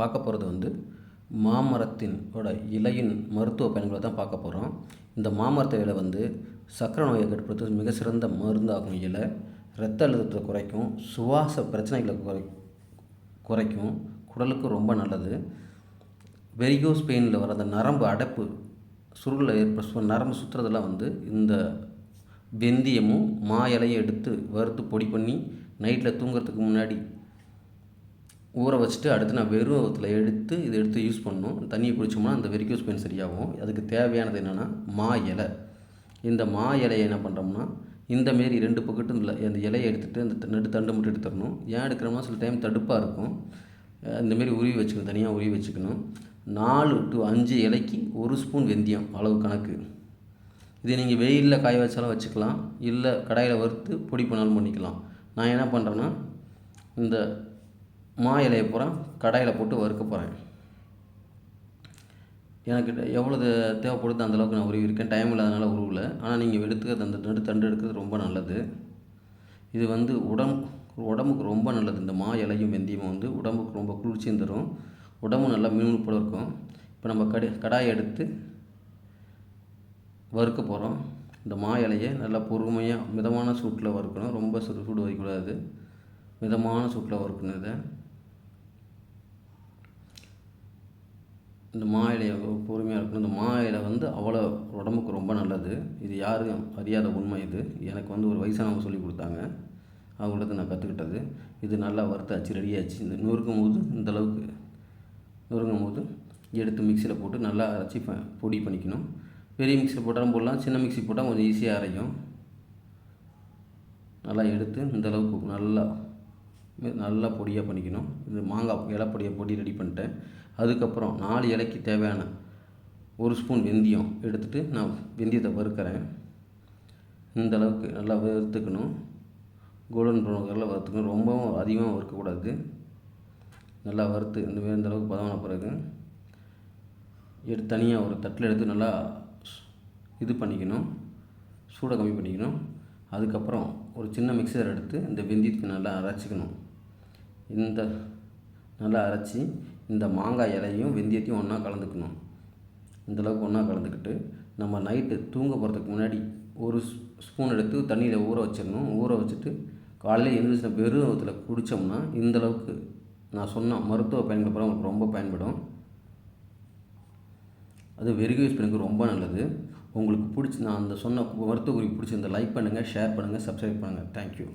பார்க்க போகிறது வந்து மாமரத்தின் இலையின் மருத்துவ பயன்களை தான் பார்க்க போகிறோம் இந்த மாமரத்த இலை வந்து சர்க்கரை நோயை கட்டுப்படுத்த மிக சிறந்த மருந்தாகும். இலை இரத்த அழுத்தத்தை குறைக்கும் சுவாச பிரச்சனைகளை குறை குறைக்கும் குடலுக்கு ரொம்ப நல்லது. வெரிகோஸ் பெயினில் வர அந்த நரம்பு அடைப்பு சுருளில் ஏற்ப நரம்பு சுற்றுறதெல்லாம் வந்து இந்த வெந்தயமும் மா இலையை எடுத்து வறுத்து பொடி பண்ணி நைட்டில் தூங்குறதுக்கு முன்னாடி ஊற வச்சுட்டு அடுத்து நான் வெறும் எடுத்து இதை எடுத்து யூஸ் பண்ணணும். தண்ணியை குடித்தோம்னா அந்த வெரிக்கோஸ் பெயின் சரியாகும். அதுக்கு தேவையானது என்னென்னா மா இலை. இந்த மா இலையை என்ன பண்ணுறோம்னா இந்தமாரி ரெண்டு பக்கட்டும் இல்லை அந்த இலையை எடுத்துகிட்டு அந்த நடு தண்டு மட்டும் எடுத்துடணும் ஏன் எடுக்கிறோம்னா சில டைம் தடுப்பாக இருக்கும். இந்தமாரி உருவி வச்சுக்கணும் தனியாக உருவி வச்சுக்கணும். நாலு டு அஞ்சு இலைக்கு ஒரு ஸ்பூன் வெந்தயம் அளவு கணக்கு. இது நீங்கள் வெயிலில் காய வச்சாலும் வச்சுக்கலாம். இல்லை கடாயில் வறுத்து பொடி பண்ணாலும் பண்ணிக்கலாம். நான் என்ன பண்ணுறேன்னா இந்த மா இலையை பூரா கடாயில் போட்டு வறுக்க போகிறேன் எனக்கு எவ்வளோ தேவைப்படுது அந்தளவுக்கு நான் உருவிருக்கேன் டைம் இல்லாதனால உருவல. ஆனால் நீங்கள் எடுத்துக்கிறது அந்த நடு தண்டு எடுக்கிறது ரொம்ப நல்லது. இது வந்து உடம்பு உடம்புக்கு ரொம்ப நல்லது. இந்த மா இலையும் வெந்தயமும் வந்து உடம்புக்கு ரொம்ப குளிர்ச்சியும் தரும். உடம்பு நல்லா மினுமினுப்போட இருக்கும். இப்போ நம்ம கடை கடாயை எடுத்து வறுக்க போகிறோம் இந்த மா இலையை நல்லா பொறுமையாக மிதமான சூட்டில் வறுக்கணும். ரொம்ப சுடு சூடு வைக்கக்கூடாது. மிதமான சூட்டில் வறுக்கணும் இதை. இந்த மா இலையை பொறுமையாக இருக்கணும். இந்த மா இலை வந்து அவ்வளோ உடம்புக்கு ரொம்ப நல்லது. இது யாரும் அறியாத உண்மை இது. எனக்கு வந்து ஒரு வயசானவங்க சொல்லி கொடுத்தாங்க. அவங்கள்ட்ட நான் கற்றுக்கிட்டது இது நல்லா வறுத்தாச்சு ரெடியாச்சு இந்த நொறுக்கும் போது இந்த அளவுக்கு நொறுங்கும் போது எடுத்து மிக்சியில் போட்டு நல்லா அரைச்சி பொடி பண்ணிக்கணும். பெரிய மிக்சியில் போட்டாலும் போடலாம். சின்ன மிக்சி போட்டால் கொஞ்சம் ஈஸியாக அரைக்கும் நல்லா எடுத்து இந்த அளவுக்கு நல்லா நல்லா பொடியாக பண்ணிக்கணும். இது மாங்காய் இலப்பொடியை பொடி ரெடி பண்ணிட்டேன். அதுக்கப்புறம் நாலு இலைக்கு தேவையான ஒரு ஸ்பூன் வெந்தயம் எடுத்துகிட்டு நான் வெந்தயத்தை வறுக்கிறேன். இந்த அளவுக்கு நல்லா வறுத்துக்கணும். கோல்டன் ப்ரௌன் கலரில் வறுத்துக்கணும். ரொம்பவும் அதிகமாக வறுக்கக்கூடாது. நல்லா வறுத்து இந்த மாதிரி இந்த அளவுக்கு பதமான பிறகு எடுத்து தனியாக ஒரு தட்டில் எடுத்து நல்லா இது பண்ணிக்கணும். சூடை கம்மி பண்ணிக்கணும். அதுக்கப்புறம் ஒரு சின்ன மிக்சர் எடுத்து இந்த வெந்தயத்துக்கு நல்லா அரைச்சிக்கணும். இந்த நல்லா அரைச்சி இந்த மாங்காய் இலையும் வெந்தயத்தையும் ஒன்றா கலந்துக்கணும். இந்தளவுக்கு ஒன்றா கலந்துக்கிட்டு நம்ம நைட்டு தூங்க போகிறதுக்கு முன்னாடி ஒரு ஸ்பூன் எடுத்து தண்ணியில் ஊற வச்சிடணும். ஊற வச்சுட்டு காலையில் எழுந்திரிச்சு வெறும் குடித்தோம்னா இந்தளவுக்கு நான் சொன்ன மருத்துவ பயன்கள் கூட உங்களுக்கு ரொம்ப பயன்படும். அது வெரிகோஸ் பெண்ணுக்கு ரொம்ப நல்லது. உங்களுக்கு பிடிச்சி நான் அந்த சொன்ன மருத்துவ குறிப்பு பிடிச்சிருந்த லைக் பண்ணுங்கள் ஷேர் பண்ணுங்கள் சப்ஸ்கிரைப் பண்ணுங்கள் தேங்க்யூ